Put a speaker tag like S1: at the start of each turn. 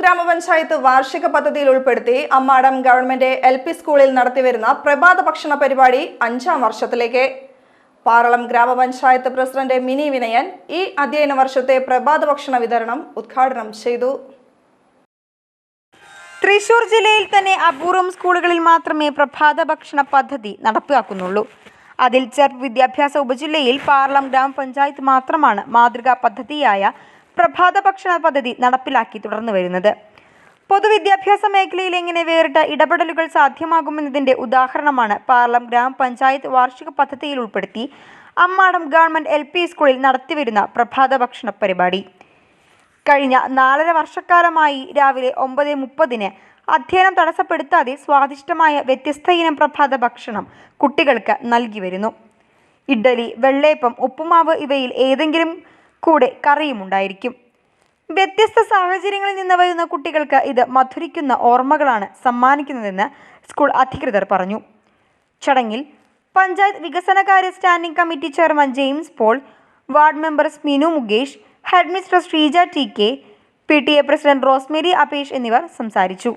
S1: ഗ്രാമപഞ്ചായത്ത് വാർഷിക പദ്ധതിയിൽ ഉൾപ്പെടുത്തി അമ്മാടം ഗവൺമെന്റ് എൽ പി സ്കൂളിൽ നടത്തിവരുന്ന പ്രഭാത ഭക്ഷണ പരിപാടി അഞ്ചാം വർഷത്തിലേക്ക്. പാറളം ഗ്രാമപഞ്ചായത്ത് പ്രസിഡന്റ് മിനി വിനയൻ ഈ അധ്യയന വർഷത്തെ പ്രഭാത ഭക്ഷണ വിതരണം ഉദ്ഘാടനം ചെയ്തു.
S2: തൃശൂർ ജില്ലയിൽ തന്നെ അപൂർവം സ്കൂളുകളിൽ മാത്രമേ പ്രഭാത ഭക്ഷണ പദ്ധതി നടപ്പിലാക്കുന്നുള്ളൂ. അതിൽ ചെറുപ്പ് വിദ്യാഭ്യാസ ഉപജില്ലയിൽ പാർലം ഗ്രാമപഞ്ചായത്ത് മാത്രമാണ് മാതൃകാ പദ്ധതിയായ പ്രഭാത ഭക്ഷണ പദ്ധതി നടപ്പിലാക്കി തുടർന്നു വരുന്നത്. പൊതുവിദ്യാഭ്യാസ മേഖലയിൽ എങ്ങനെ വേറിട്ട ഇടപെടലുകൾ സാധ്യമാകുമെന്നതിന്റെ ഉദാഹരണമാണ് പാർലം ഗ്രാമപഞ്ചായത്ത് വാർഷിക പദ്ധതിയിൽ ഉൾപ്പെടുത്തി അമ്മാടം ഗവൺമെന്റ് എൽ പി സ്കൂളിൽ നടത്തിവരുന്ന പ്രഭാത ഭക്ഷണ പരിപാടി. കഴിഞ്ഞ നാലര വർഷക്കാലമായി രാവിലെ ഒമ്പത് മുപ്പതിന് അധ്യയനം തടസ്സപ്പെടുത്താതെ സ്വാദിഷ്ടമായ വ്യത്യസ്ത ഇനം പ്രഭാത ഭക്ഷണം കുട്ടികൾക്ക് നൽകി വരുന്നു. ഇഡ്ഡലി വെള്ളയപ്പം ഉപ്പുമാവ് ഇവയിൽ ഏതെങ്കിലും കൂടെ കറിയും ഉണ്ടായിരിക്കും. വ്യത്യസ്ത സാഹചര്യങ്ങളിൽ നിന്ന് വരുന്ന കുട്ടികൾക്ക് ഇത് മധുരിക്കുന്ന ഓർമ്മകളാണ് സമ്മാനിക്കുന്നതെന്ന് സ്കൂൾ അധികൃതർ പറഞ്ഞു. ചടങ്ങിൽ പഞ്ചായത്ത് വികസനകാര്യ standing committee chairman James Paul ward member Sminu Mukesh headmistress Sreeja T K P T A president Rosemary Apesh എന്നിവർ സംസാരിച്ചു.